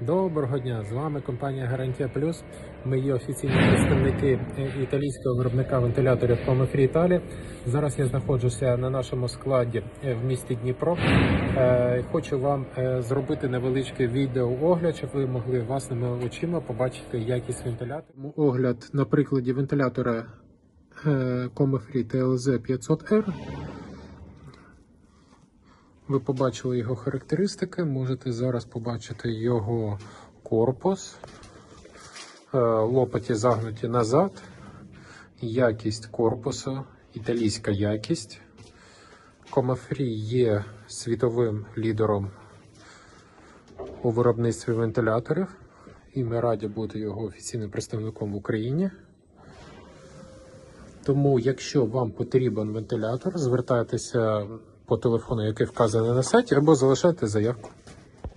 Доброго дня! З вами компанія Гарантія Плюс. Ми є офіційні представники е, італійського виробника вентиляторів Comefree Italia. Зараз я знаходжуся на нашому складі е, в місті Дніпро. Е, Хочу вам зробити невеличкий відеоогляд, щоб ви могли власними очима побачити якість вентилятора. Огляд на прикладі вентилятора Comefree TLZ 500R. Ви побачили його характеристики, можете зараз побачити його корпус, Е, лопаті загнуті назад, якість корпусу, італійська якість. Комафрі є світовим лідером у виробництві вентиляторів, і ми раді бути його офіційним представником в Україні. Тому, якщо вам потрібен вентилятор, звертайтеся по телефону, який вказаний на сайті, або залишайте заявку.